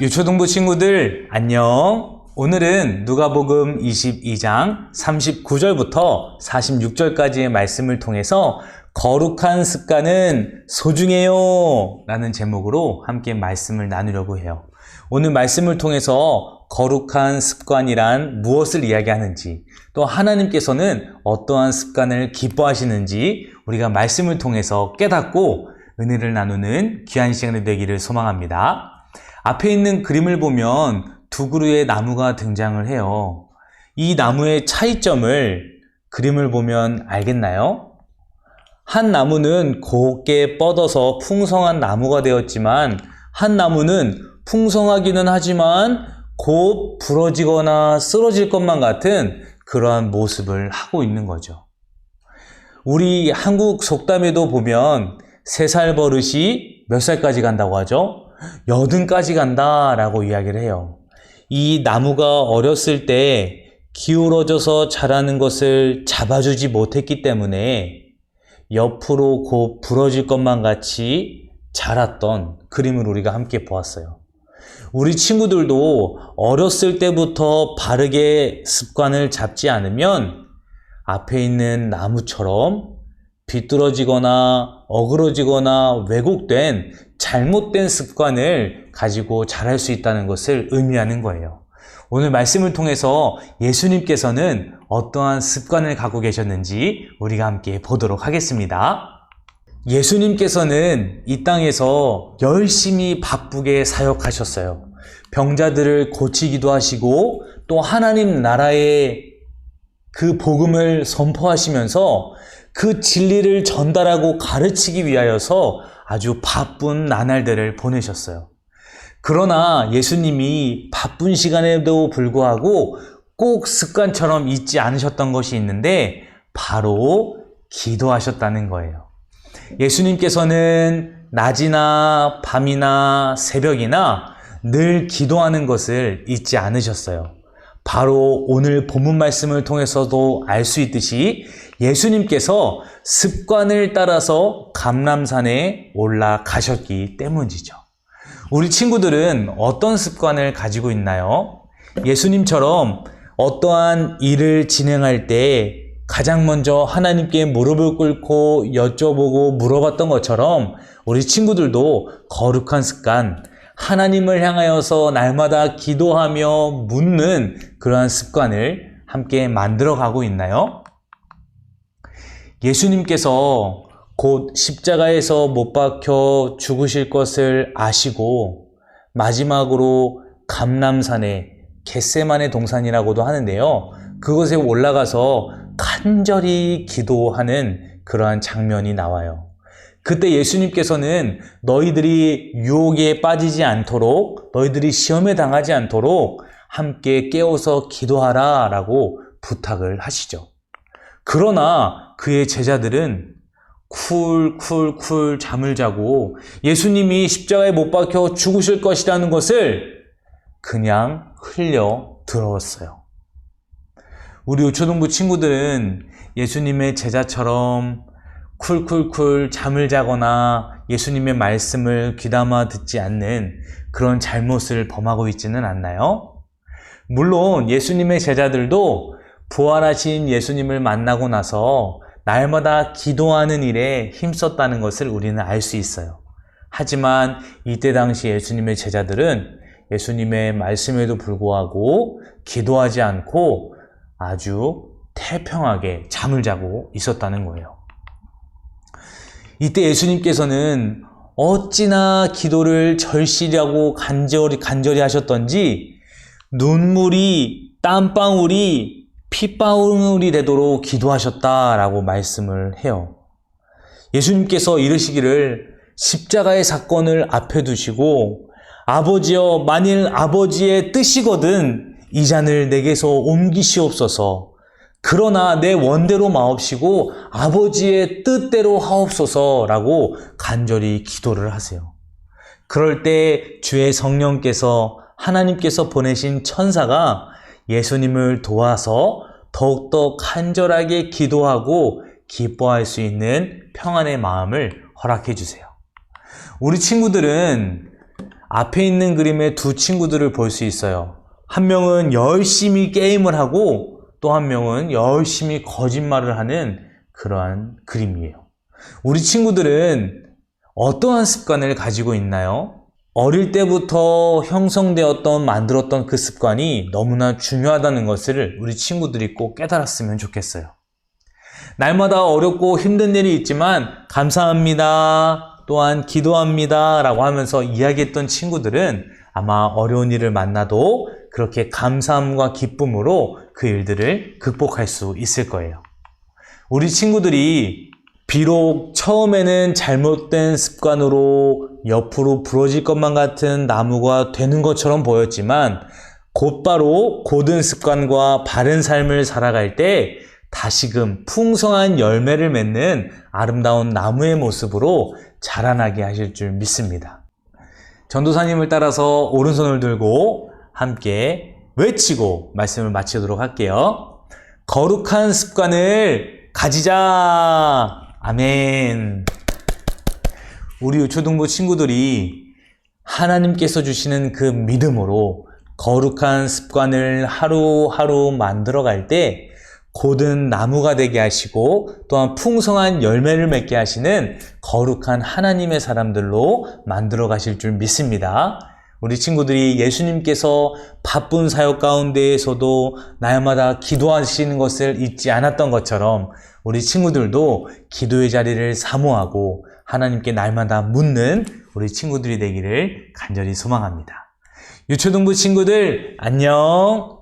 유초등부 친구들 안녕. 오늘은 누가복음 22장 39절부터 46절까지의 말씀을 통해서 거룩한 습관은 소중해요 라는 제목으로 함께 말씀을 나누려고 해요. 오늘 말씀을 통해서 거룩한 습관이란 무엇을 이야기하는지 또 하나님께서는 어떠한 습관을 기뻐하시는지 우리가 말씀을 통해서 깨닫고 은혜를 나누는 귀한 시간이 되기를 소망합니다. 앞에 있는 그림을 보면 두 그루의 나무가 등장을 해요. 이 나무의 차이점을 그림을 보면 알겠나요? 한 나무는 곱게 뻗어서 풍성한 나무가 되었지만 한 나무는 풍성하기는 하지만 곧 부러지거나 쓰러질 것만 같은 그러한 모습을 하고 있는 거죠. 우리 한국 속담에도 보면 세 살 버릇이 몇 살까지 간다고 하죠? 여든까지 간다라고 이야기를 해요. 이 나무가 어렸을 때 기울어져서 자라는 것을 잡아주지 못했기 때문에 옆으로 곧 부러질 것만 같이 자랐던 그림을 우리가 함께 보았어요. 우리 친구들도 어렸을 때부터 바르게 습관을 잡지 않으면 앞에 있는 나무처럼 비뚤어지거나 어그러지거나 왜곡된 잘못된 습관을 가지고 자랄 수 있다는 것을 의미하는 거예요. 오늘 말씀을 통해서 예수님께서는 어떠한 습관을 갖고 계셨는지 우리가 함께 보도록 하겠습니다. 예수님께서는 이 땅에서 열심히 바쁘게 사역하셨어요. 병자들을 고치기도 하시고 또 하나님 나라의 그 복음을 선포하시면서 그 진리를 전달하고 가르치기 위하여서 아주 바쁜 나날들을 보내셨어요. 그러나 예수님이 바쁜 시간에도 불구하고 꼭 습관처럼 잊지 않으셨던 것이 있는데 바로 기도하셨다는 거예요. 예수님께서는 낮이나 밤이나 새벽이나 늘 기도하는 것을 잊지 않으셨어요. 바로 오늘 본문 말씀을 통해서도 알 수 있듯이 예수님께서 습관을 따라서 감람산에 올라가셨기 때문이죠. 우리 친구들은 어떤 습관을 가지고 있나요? 예수님처럼 어떠한 일을 진행할 때 가장 먼저 하나님께 무릎을 꿇고 여쭤보고 물어봤던 것처럼 우리 친구들도 거룩한 습관, 하나님을 향하여서 날마다 기도하며 묻는 그러한 습관을 함께 만들어 가고 있나요? 예수님께서 곧 십자가에서 못 박혀 죽으실 것을 아시고 마지막으로 감남산에 겟세만의 동산이라고도 하는데요. 그곳에 올라가서 간절히 기도하는 그러한 장면이 나와요. 그때 예수님께서는 너희들이 유혹에 빠지지 않도록 너희들이 시험에 당하지 않도록 함께 깨워서 기도하라 라고 부탁을 하시죠. 그러나 그의 제자들은 쿨쿨쿨 잠을 자고 예수님이 십자가에 못 박혀 죽으실 것이라는 것을 그냥 흘려 들었어요. 우리 우초등부 친구들은 예수님의 제자처럼 쿨쿨쿨 잠을 자거나 예수님의 말씀을 귀담아 듣지 않는 그런 잘못을 범하고 있지는 않나요? 물론 예수님의 제자들도 부활하신 예수님을 만나고 나서 날마다 기도하는 일에 힘썼다는 것을 우리는 알 수 있어요. 하지만 이때 당시 예수님의 제자들은 예수님의 말씀에도 불구하고 기도하지 않고 아주 태평하게 잠을 자고 있었다는 거예요. 이때 예수님께서는 어찌나 기도를 절실하고 간절히, 간절히 하셨던지 눈물이 땀방울이 핏방울이 되도록 기도하셨다라고 말씀을 해요. 예수님께서 이르시기를 십자가의 사건을 앞에 두시고 아버지여 만일 아버지의 뜻이거든 이 잔을 내게서 옮기시옵소서 그러나 내 원대로 마옵시고 아버지의 뜻대로 하옵소서라고 간절히 기도를 하세요. 그럴 때 주의 성령께서 하나님께서 보내신 천사가 예수님을 도와서 더욱더 간절하게 기도하고 기뻐할 수 있는 평안의 마음을 허락해 주세요. 우리 친구들은 앞에 있는 그림의 두 친구들을 볼 수 있어요. 한 명은 열심히 게임을 하고 또 한 명은 열심히 거짓말을 하는 그러한 그림이에요. 우리 친구들은 어떠한 습관을 가지고 있나요? 어릴 때부터 형성되었던 만들었던 그 습관이 너무나 중요하다는 것을 우리 친구들이 꼭 깨달았으면 좋겠어요. 날마다 어렵고 힘든 일이 있지만 감사합니다. 또한 기도합니다. 라고 하면서 이야기했던 친구들은 아마 어려운 일을 만나도 그렇게 감사함과 기쁨으로 그 일들을 극복할 수 있을 거예요. 우리 친구들이 비록 처음에는 잘못된 습관으로 옆으로 부러질 것만 같은 나무가 되는 것처럼 보였지만 곧바로 고든 습관과 바른 삶을 살아갈 때 다시금 풍성한 열매를 맺는 아름다운 나무의 모습으로 자라나게 하실 줄 믿습니다. 전도사님을 따라서 오른손을 들고 함께 외치고 말씀을 마치도록 할게요. 거룩한 습관을 가지자. 아멘. 우리 유초등부 친구들이 하나님께서 주시는 그 믿음으로 거룩한 습관을 하루하루 만들어 갈 때 고든 나무가 되게 하시고 또한 풍성한 열매를 맺게 하시는 거룩한 하나님의 사람들로 만들어 가실 줄 믿습니다. 우리 친구들이 예수님께서 바쁜 사역 가운데에서도 날마다 기도하시는 것을 잊지 않았던 것처럼 우리 친구들도 기도의 자리를 사모하고 하나님께 날마다 묻는 우리 친구들이 되기를 간절히 소망합니다. 유초등부 친구들 안녕!